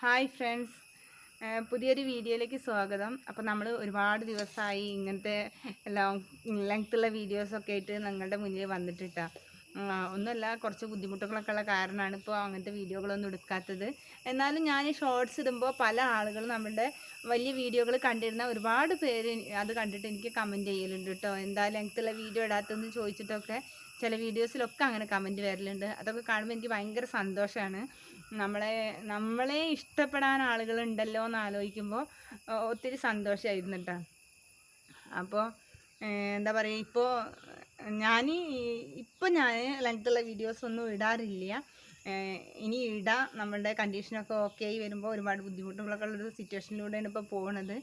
Hi friends. പുതിയൊരു വീഡിയോയിലേക്ക് സ്വാഗതം. അപ്പോൾ നമ്മൾ ഒരുപാട് ദിവസമായി ഇങ്ങനത്തെ ലോങ് ലെങ്ത്തുള്ള വീഡിയോസൊക്കെ ആയിട്ട് നിങ്ങളുടെ മുന്നിൽ വന്നിട്ടിട്ടാ. ഒന്നുമല്ല കുറച്ച് ബുദ്ധിമുട്ടുകളൊക്കെ ഉള്ള കാരണമാണ് ഇപ്പോൾ അങ്ങനത്തെ വീഡിയോകളൊന്നും എടുക്കാത്തത്. എന്നാലും ഞാൻ ഷോർട്സ് ഇടുമ്പോൾ പല ആളുകളും നമ്മുടെ വലിയ വീഡിയോകൾ കണ്ടിരുന്ന ഒരുപാട് പേര് അത് കണ്ടിട്ട് എനിക്ക് കമന്റ് ചെയ്യലുണ്ട് കേട്ടോ എന്താ ലെങ്ത്തുള്ള വീഡിയോ ഇടാത്തതെന്ന് ചോദിച്ചിട്ടൊക്കെ ചില വീഡിയോസിലൊക്കെ അങ്ങനെ കമന്റ് വരലുണ്ട്. അതൊക്കെ കാണുമ്പോൾ എനിക്ക് ഭയങ്കര സന്തോഷമാണ് നമ്മളെ നമ്മളെ ഇഷ്ടപ്പെടാൻ ആളുകളുണ്ടല്ലോ എന്ന് ആലോചിക്കുമ്പോൾ ഒത്തിരി സന്തോഷമായിരുന്നു കേട്ടോ അപ്പോൾ എന്താ പറയുക ഇപ്പോൾ ഞാൻ ഇപ്പോൾ ഞാൻ ലെങ്ത്തുള്ള വീഡിയോസ് ഒന്നും ഇടാറില്ല. ഇനി ഇടാം നമ്മുടെ കണ്ടീഷനൊക്കെ ഓക്കെ ആയി വരുമ്പോൾ ഒരുപാട് ബുദ്ധിമുട്ടുകളൊക്കെ ഉള്ളൊരു സിറ്റുവേഷനിലൂടെയാണ് ഇപ്പോൾ പോണത്.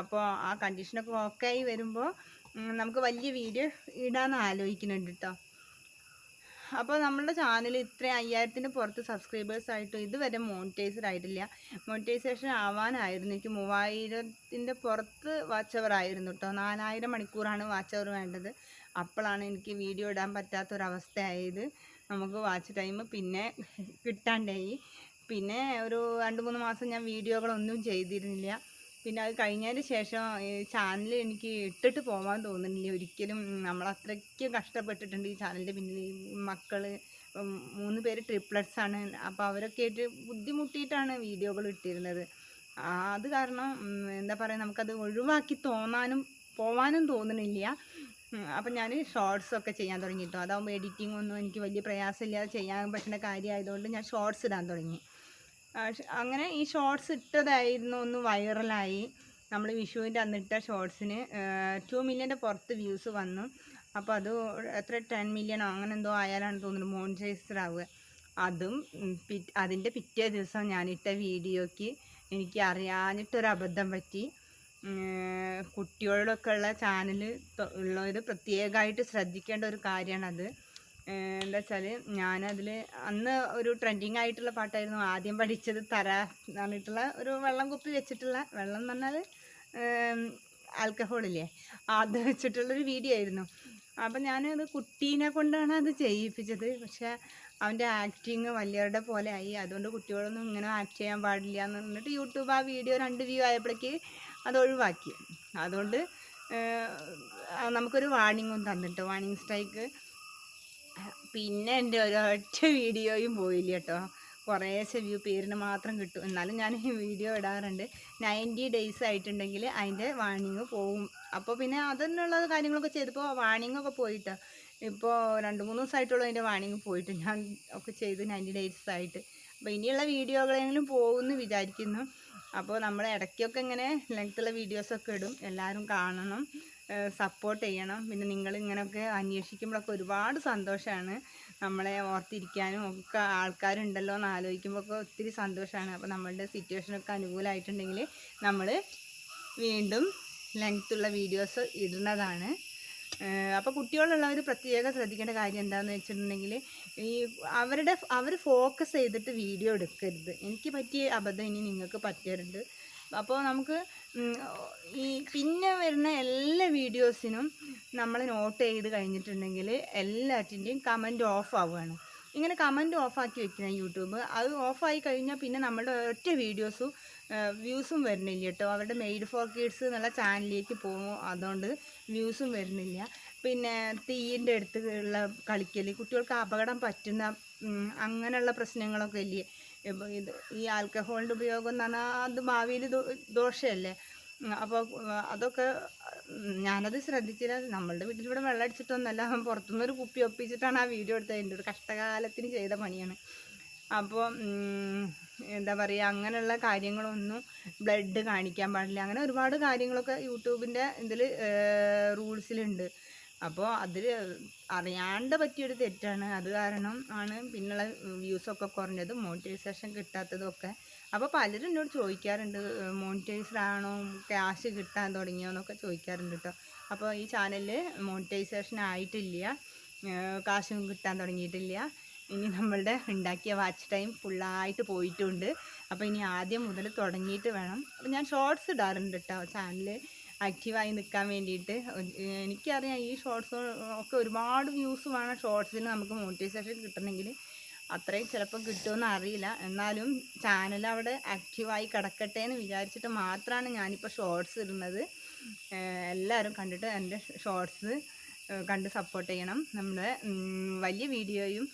അപ്പോൾ ആ കണ്ടീഷനൊക്കെ ഓക്കെ ആയി വരുമ്പോൾ നമുക്ക് വലിയ വീഡിയോ ഇടാമെന്ന് ആലോചിക്കുന്നുണ്ട് കേട്ടോ അപ്പോൾ നമ്മുടെ ചാനൽ ഇത്ര അയ്യായിരത്തിന് പുറത്ത് സബ്സ്ക്രൈബേഴ്സ് ആയിട്ട് ഇതുവരെ മോണിറ്റൈസ്ഡ് ആയിട്ടില്ല. മോണിറ്റൈസേഷൻ ആവാനായിരുന്നു. എനിക്ക് മൂവായിരത്തിന്റെ പുറത്ത് വാച്ച് അവർ ആയിരുന്നു കേട്ടോ. നാലായിരം മണിക്കൂറാണ് വാച്ച് അവർ വേണ്ടത്. അപ്പോഴാണ് എനിക്ക് വീഡിയോ ഇടാൻ പറ്റാത്തൊരവസ്ഥയായത്. നമുക്ക് വാച്ച് ടൈം പിന്നെ കിട്ടാണ്ടായി. പിന്നെ ഒരു രണ്ട് മൂന്ന് മാസം ഞാൻ വീഡിയോകളൊന്നും ചെയ്തിരുന്നില്ല. പിന്നെ അത് കഴിഞ്ഞതിന് ശേഷം ഈ ചാനൽ എനിക്ക് ഇട്ടിട്ട് പോകാൻ തോന്നുന്നില്ല. ഒരിക്കലും നമ്മൾ അത്രയ്ക്ക് കഷ്ടപ്പെട്ടിട്ടുണ്ട് ഈ ചാനലിന്റെ പിന്നിൽ മക്കൾ മൂന്ന് പേര് ട്രിപ്ലറ്റ്സ് ആണ്. അപ്പോൾ അവരൊക്കെ ആയിട്ട് ബുദ്ധിമുട്ടിയിട്ടാണ് വീഡിയോകൾ ഇട്ടിരുന്നത്. അത് കാരണം എന്താ പറയുക നമുക്കത് ഒഴിവാക്കി തോന്നാനും പോവാനും തോന്നുന്നില്ല. അപ്പം ഞാൻ ഷോർട്സ് ഒക്കെ ചെയ്യാൻ തുടങ്ങി കേട്ടോ അതാകുമ്പോൾ എഡിറ്റിംഗ് ഒന്നും എനിക്ക് വലിയ പ്രയാസമില്ലാതെ ചെയ്യാൻ പറ്റുന്ന കാര്യമായതുകൊണ്ട് ഞാൻ ഷോർട്സ് ഇടാൻ തുടങ്ങി. അങ്ങനെ ഈ ഷോർട്സ് ഇട്ടതായിരുന്നു ഒന്ന് വൈറലായി നമ്മൾ വിഷുവിന്റെ അന്നിട്ട ഷോർട്സിന് ടു മില്യന്റെ പുറത്ത് വ്യൂസ് വന്നു. അപ്പോൾ അത് എത്ര ടെൻ മില്യണോ അങ്ങനെ എന്തോ ആയാലാണ് തോന്നുന്നത് മോണിറ്റൈസ്ഡ് ആവുക. അതും അതിന്റെ പിറ്റേ ദിവസം ഞാനിട്ട വീഡിയോയ്ക്ക് എനിക്ക് അറിയാഞ്ഞിട്ടൊരു അബദ്ധം പറ്റി. കുട്ടികളിലൊക്കെ ഉള്ള ചാനൽ ഉള്ളവർ പ്രത്യേകമായിട്ട് ശ്രദ്ധിക്കേണ്ട ഒരു കാര്യമാണത് എന്താ വെച്ചാൽ ഞാനതിൽ അന്ന് ഒരു ട്രെൻഡിങ് ആയിട്ടുള്ള പാട്ടായിരുന്നു. ആദ്യം പഠിച്ചത് തര എന്ന് പറഞ്ഞിട്ടുള്ള ഒരു വെള്ളം കുപ്പി വെച്ചിട്ടുള്ള വെള്ളം എന്ന് പറഞ്ഞാൽ ആൽക്കഹോളില്ലേ അത് വെച്ചിട്ടുള്ളൊരു വീഡിയോ ആയിരുന്നു. അപ്പം ഞാനത് കുട്ടീനെ കൊണ്ടാണ് അത് ചെയ്യിപ്പിച്ചത്. പക്ഷേ അവന്റെ ആക്ടിങ് വലിയവരുടെ പോലെ ആയി. അതുകൊണ്ട് കുട്ടികളൊന്നും ഇങ്ങനെ ആക്ട് ചെയ്യാൻ പാടില്ല എന്ന് പറഞ്ഞിട്ട് യൂട്യൂബ് ആ വീഡിയോ രണ്ട് വ്യൂ ആയപ്പോഴേക്ക് അത് ഒഴിവാക്കി. അതുകൊണ്ട് നമുക്കൊരു വാണിങ്ങും തന്നിട്ട് വാണിംഗ് സ്ട്രൈക്ക് പിന്നെ എന്റെ ഒരൊറ്റ വീഡിയോയും പോയില്ല കേട്ടോ. കുറേശ്ശെ വ്യൂ പേരിന് മാത്രം കിട്ടും. എന്നാലും ഞാൻ ഈ വീഡിയോ ഇടാറുണ്ട്. നയന്റി ഡേയ്സ് ആയിട്ടുണ്ടെങ്കിൽ അതിന്റെ വാണിങ് പോവും അപ്പോൾ പിന്നെ അതിനുള്ള കാര്യങ്ങളൊക്കെ ചെയ്തപ്പോൾ വാണിങ് ഒക്കെ പോയിട്ട്. ഇപ്പോൾ രണ്ട് മൂന്ന് ദിവസമായിട്ടുള്ളൂ അതിന്റെ വാണിങ് പോയിട്ട് ഞാൻ ഒക്കെ ചെയ്ത് നയന്റി ഡേയ്സ് ആയിട്ട്. അപ്പോൾ ഇനിയുള്ള വീഡിയോകളെങ്കിലും പോകുമെന്ന് വിചാരിക്കുന്നു. അപ്പോൾ നമ്മൾ ഇടയ്ക്കൊക്കെ ഇങ്ങനെ ലെങ്ത്തുള്ള വീഡിയോസൊക്കെ ഇടും. എല്ലാവരും കാണണം. സപ്പോർട്ട് ചെയ്യണം. പിന്നെ നിങ്ങൾ ഇങ്ങനെയൊക്കെ അന്വേഷിക്കുമ്പോഴൊക്കെ ഒരുപാട് സന്തോഷമാണ് നമ്മളെ ഓർത്തിരിക്കാനും ഒക്കെ ആൾക്കാരുണ്ടല്ലോ എന്ന് ആലോചിക്കുമ്പോഴൊക്കെ ഒത്തിരി സന്തോഷമാണ് അപ്പോൾ നമ്മളുടെ സിറ്റുവേഷനൊക്കെ അനുകൂലമായിട്ടുണ്ടെങ്കിൽ നമ്മൾ വീണ്ടും ലെങ്ത്തുള്ള വീഡിയോസ് ഇടുന്നതാണ്. അപ്പോൾ കുട്ടികളുള്ളവർ പ്രത്യേകം ശ്രദ്ധിക്കേണ്ട കാര്യം എന്താണെന്ന് വെച്ചിട്ടുണ്ടെങ്കിൽ ഈ അവരുടെ അവർ ഫോക്കസ് ചെയ്തിട്ട് വീഡിയോ എടുക്കരുത്. എനിക്ക് പറ്റിയ അബദ്ധം ഇനി നിങ്ങൾക്ക് പറ്റരുത് അപ്പോൾ നമുക്ക് ഈ പിന്നെ വരുന്ന എല്ലാ വീഡിയോസിനും നമ്മൾ നോട്ട് ചെയ്ത് കഴിഞ്ഞിട്ടുണ്ടെങ്കിൽ എല്ലാറ്റിന്റെയും കമന്റ് ഓഫ് ആവുകയാണ്. ഇങ്ങനെ കമന്റ് ഓഫാക്കി വെക്കുന്ന യൂട്യൂബ് അത് ഓഫായി കഴിഞ്ഞാൽ പിന്നെ നമ്മുടെ ഒറ്റ വീഡിയോസും വ്യൂസും വരുന്നില്ല കേട്ടോ. അവരുടെ മെയ്ഡ് ഫോർ കിഡ്സ് എന്നുള്ള ചാനലിലേക്ക് പോകും അതുകൊണ്ട് വ്യൂസും വരുന്നില്ല. പിന്നെ തീയിന്റെ അടുത്ത് ഉള്ള കളിക്കൽ കുട്ടികൾക്ക് അപകടം പറ്റുന്ന അങ്ങനെയുള്ള പ്രശ്നങ്ങളൊക്കെ ഇല്ലേ? ഇത് ഈ ആൽക്കഹോളിന്റെ ഉപയോഗം എന്ന് പറഞ്ഞാൽ അത് ഭാവിയിൽ ദോഷമല്ലേ? അപ്പോൾ അതൊക്കെ ഞാനത് ശ്രദ്ധിച്ചില്ല. നമ്മളുടെ വീട്ടിലൂടെ വെള്ളം അടിച്ചിട്ടൊന്നുമല്ല. പുറത്തുനിന്ന് ഒരു കുപ്പി ഒപ്പിച്ചിട്ടാണ് ആ വീഡിയോ എടുത്തത്. എന്റെ ഒരു കഷ്ടകാലത്തിന് ചെയ്ത പണിയാണ്. അപ്പോൾ എന്താ പറയുക അങ്ങനെയുള്ള കാര്യങ്ങളൊന്നും ബ്ലഡ് കാണിക്കാൻ പാടില്ല. അങ്ങനെ ഒരുപാട് കാര്യങ്ങളൊക്കെ യൂട്യൂബിന്റെ ഇതിൽ റൂൾസിലുണ്ട്. അപ്പോൾ അതിൽ അറിയാണ്ട് പറ്റിയൊരു തെറ്റാണ്. അത് കാരണം ആണ് പിന്നുള്ള വ്യൂസൊക്കെ കുറഞ്ഞതും മോണിറ്റൈസേഷൻ കിട്ടാത്തതും ഒക്കെ അപ്പോൾ പലരും എന്നോട് ചോദിക്കാറുണ്ട് മോണിറ്റൈസ്ഡ് ആണോ ക്യാഷ് കിട്ടാൻ തുടങ്ങിയോ എന്നൊക്കെ ചോദിക്കാറുണ്ട് കേട്ടോ അപ്പോൾ ഈ ചാനലിൽ മോണിറ്റൈസേഷൻ ആയിട്ടില്ല കാശും കിട്ടാൻ തുടങ്ങിയിട്ടില്ല. ഇനി നമ്മളുടെ ഉണ്ടാക്കിയ വാച്ച് ടൈം ഫുള്ളായിട്ട് പോയിട്ടുണ്ട്. അപ്പോൾ ഇനി ആദ്യം മുതൽ തുടങ്ങിയിട്ട് വേണം. അപ്പോൾ ഞാൻ ഷോർട്സ് ഇടാറുണ്ട് കേട്ടോ ചാനൽ ആക്റ്റീവായി നിൽക്കാൻ വേണ്ടിയിട്ട്. എനിക്കറിയാം ഈ ഷോർട്സ് ഒക്കെ ഒരുപാട് വ്യൂസ് വേണം ഷോർട്സിന് നമുക്ക് മോട്ടിവേഷൻ കിട്ടണമെങ്കിൽ. അത്രയും ചിലപ്പോൾ കിട്ടുമെന്ന് അറിയില്ല. എന്നാലും ചാനൽ അവിടെ ആക്റ്റീവായി കിടക്കട്ടെ എന്ന് വിചാരിച്ചിട്ട് മാത്രമാണ് ഞാനിപ്പോൾ ഷോർട്സ് ഇടുന്നത്. എല്ലാവരും കണ്ടിട്ട് എന്റെ ഷോർട്സ് കണ്ട് സപ്പോർട്ട് ചെയ്യണം. നമ്മുടെ വലിയ വീഡിയോയും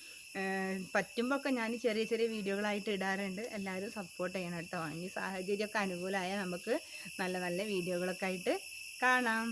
പറ്റുമ്പോൾ ഒക്കെ ഞാൻ ചെറിയ ചെറിയ വീഡിയോകളായിട്ട് ഇടാറുണ്ട്. എല്ലാവരും സപ്പോർട്ട് ചെയ്യണം കേട്ടോ. ഈ സാഹചര്യമൊക്കെ അനുകൂലമായാൽ നമുക്ക് നല്ല നല്ല വീഡിയോകളൊക്കെ ആയിട്ട് കാണാം.